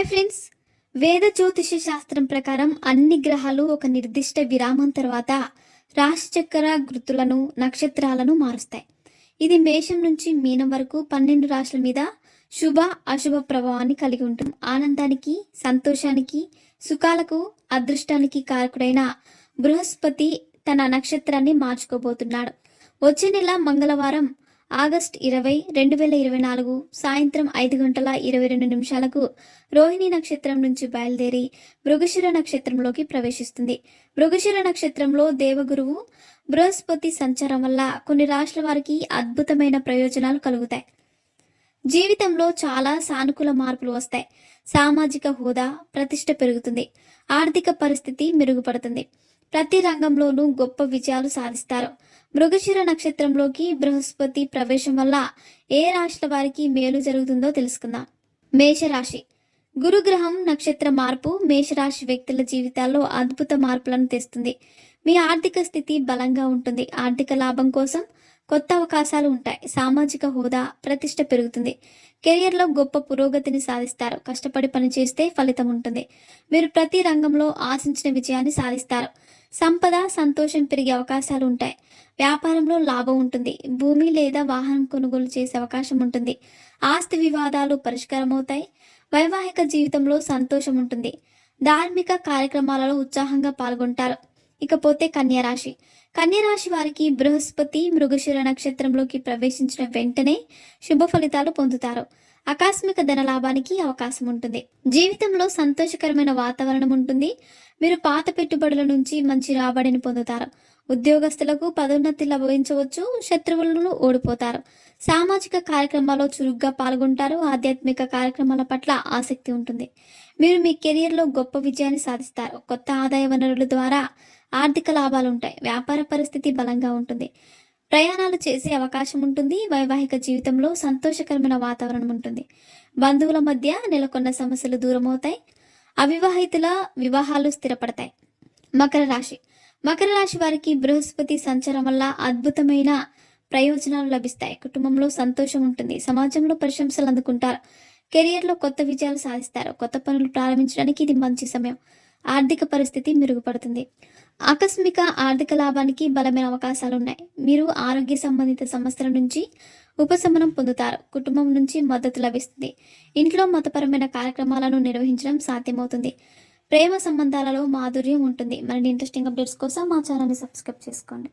Hi friends. వేద జ్యోతిష శాస్త్రం ప్రకారం అన్ని గ్రహాలు ఒక నిర్దిష్ట విరామం తర్వాత రాశిచక్ర గుర్తులను నక్షత్రాలను మారుస్తాయి. ఇది మేషం నుంచి మీనం వరకు పన్నెండు రాశుల మీద శుభ అశుభ ప్రభావాన్ని కలిగి ఉంటుంది. ఆనందానికి సంతోషానికి సుఖాలకు అదృష్టానికి కారకుడైన బృహస్పతి తన నక్షత్రాన్ని మార్చుకోబోతున్నాడు. వచ్చే నెల మంగళవారం ఆగస్ట్ ఇరవై రెండు వేల ఇరవై నాలుగు సాయంత్రం ఐదు గంటల ఇరవై రెండు నిమిషాలకు రోహిణి నక్షత్రం నుంచి బయలుదేరి మృగశిర నక్షత్రంలోకి ప్రవేశిస్తుంది. మృగశిర నక్షత్రంలో దేవగురువు బృహస్పతి సంచారం వల్ల కొన్ని రాష్ట్రాల వారికి అద్భుతమైన ప్రయోజనాలు కలుగుతాయి. జీవితంలో చాలా సానుకూల మార్పులు వస్తాయి. సామాజిక హోదా ప్రతిష్ట పెరుగుతుంది. ఆర్థిక పరిస్థితి మెరుగుపడుతుంది. ప్రతి రంగంలోనూ గొప్ప విజయాలు సాధిస్తారు. మృగశిర నక్షత్రంలోకి బృహస్పతి ప్రవేశం వల్ల ఏ రాశుల వారికి మేలు జరుగుతుందో తెలుసుకుందాం. మేషరాశి. గురుగ్రహం నక్షత్ర మార్పు మేషరాశి వ్యక్తుల జీవితాల్లో అద్భుత మార్పులను తెస్తుంది. మీ ఆర్థిక స్థితి బలంగా ఉంటుంది. ఆర్థిక లాభం కోసం కొత్త అవకాశాలు ఉంటాయి. సామాజిక హోదా ప్రతిష్ట పెరుగుతుంది. కెరియర్లో గొప్ప పురోగతిని సాధిస్తారు. కష్టపడి పనిచేస్తే ఫలితం ఉంటుంది. మీరు ప్రతి రంగంలో ఆశించిన విజయాన్ని సాధిస్తారు. సంపద సంతోషం పెరిగే అవకాశాలు ఉంటాయి. వ్యాపారంలో లాభం ఉంటుంది. భూమి లేదా వాహనం కొనుగోలు చేసే అవకాశం ఉంటుంది. ఆస్తి వివాదాలు పరిష్కారమవుతాయి వైవాహిక జీవితంలో సంతోషం ఉంటుంది. ధార్మిక కార్యక్రమాలలో ఉత్సాహంగా పాల్గొంటారు. ఇకపోతే కన్యరాశి. కన్యరాశి వారికి బృహస్పతి మృగశిర నక్షత్రంలోకి ప్రవేశించిన వెంటనే శుభ ఫలితాలు పొందుతారు. ఆకస్మిక ధన లాభానికి అవకాశం ఉంటుంది. జీవితంలో సంతోషకరమైన వాతావరణం ఉంటుంది. మీరు పాత పెట్టుబడుల నుంచి మంచి రాబడిని పొందుతారు. ఉద్యోగస్తులకు పదోన్నతి లభించవచ్చు. శత్రువులను ఓడిపోతారు. సామాజిక కార్యక్రమాల్లో చురుగ్గా పాల్గొంటారు. ఆధ్యాత్మిక కార్యక్రమాల పట్ల ఆసక్తి ఉంటుంది. మీరు మీ కెరియర్లో గొప్ప విజయాన్ని సాధిస్తారు. కొత్త ఆదాయ వనరుల ద్వారా ఆర్థిక లాభాలు ఉంటాయి వ్యాపార పరిస్థితి బలంగా ఉంటుంది. ప్రయాణాలు చేసే అవకాశం ఉంటుంది. వైవాహిక జీవితంలో సంతోషకరమైన వాతావరణం ఉంటుంది. బంధువుల మధ్య నెలకొన్న సమస్యలు దూరమవుతాయి. అవివాహితుల వివాహాలు స్థిరపడతాయి. మకర రాశి. మకర రాశి వారికి బృహస్పతి సంచారం వల్ల అద్భుతమైన ప్రయోజనాలు లభిస్తాయి. కుటుంబంలో సంతోషం ఉంటుంది. సమాజంలో ప్రశంసలు అందుకుంటారు. కెరియర్లో కొత్త విజయాలు సాధిస్తారు. కొత్త పనులు ప్రారంభించడానికి ఇది మంచి సమయం. ఆర్థిక పరిస్థితి మెరుగుపడుతుంది. ఆకస్మిక ఆర్థిక లాభానికి బలమైన అవకాశాలు ఉన్నాయి మీరు ఆరోగ్య సంబంధిత సమస్యల నుంచి ఉపశమనం పొందుతారు. కుటుంబం నుంచి మద్దతు లభిస్తుంది. ఇంట్లో మతపరమైన కార్యక్రమాలను నిర్వహించడం సాధ్యమవుతుంది. ప్రేమ సంబంధాలలో మాధుర్యం ఉంటుంది. మరిన్ని ఇంట్రెస్టింగ్ అప్డేట్స్ కోసం మా ఛానల్ని సబ్స్క్రైబ్ చేసుకోండి.